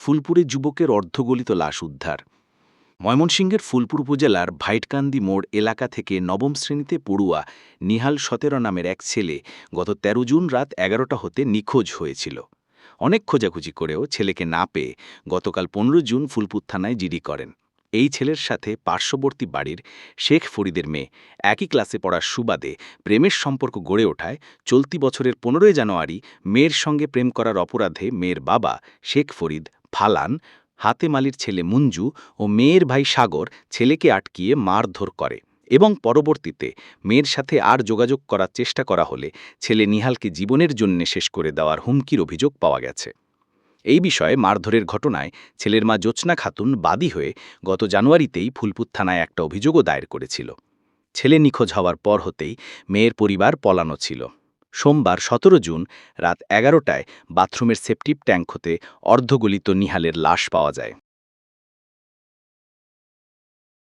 ফুলপুরে যুবকের অর্ধগলিত লাশ উদ্ধার। ময়মনসিংহের ফুলপুর উপজেলার ভাইটকান্দি মোড় এলাকা থেকে নবম শ্রেণীতে পড়ুয়া নিহাল সতেরো নামের এক ছেলে গত ১৩ জুন রাত এগারোটা হতে নিখোঁজ হয়েছিল। অনেক খোঁজাখুঁজি করেও ছেলেকে না পেয়ে গতকাল পনেরো জুন ফুলপুর থানায় জিডি করেন। এই ছেলের সাথে পার্শ্ববর্তী বাড়ির শেখ ফরিদের মেয়ে একই ক্লাসে পড়ার সুবাদে প্রেমের সম্পর্ক গড়ে ওঠায় চলতি বছরের পনেরোই জানুয়ারি মেয়ের সঙ্গে প্রেম করার অপরাধে মেয়ের বাবা শেখ ফরিদ ফালান হাতে মালির ছেলে মুঞ্জু ও মেয়ের ভাই সাগর ছেলেকে আটকিয়ে মারধর করে এবং পরবর্তীতে মেয়ের সাথে আর যোগাযোগ করার চেষ্টা করা হলে ছেলে নিহালকে জীবনের জন্যে শেষ করে দেওয়ার হুমকির অভিযোগ পাওয়া গেছে। এই বিষয়ে মারধরের ঘটনায় ছেলের মা জ্যোৎস্না খাতুন বাদী হয়ে গত জানুয়ারিতেই ফুলপুর থানায় একটা অভিযোগও দায়ের করেছিল। ছেলে নিখোঁজ হওয়ার পর হতেই মেয়ের পরিবার পলানো ছিল। সোমবার সতেরো জুন রাত এগারোটায় বাথরুমের সেপটিপ ট্যাঙ্ক হতে অর্ধগলিত নিহালের লাশ পাওয়া যায়।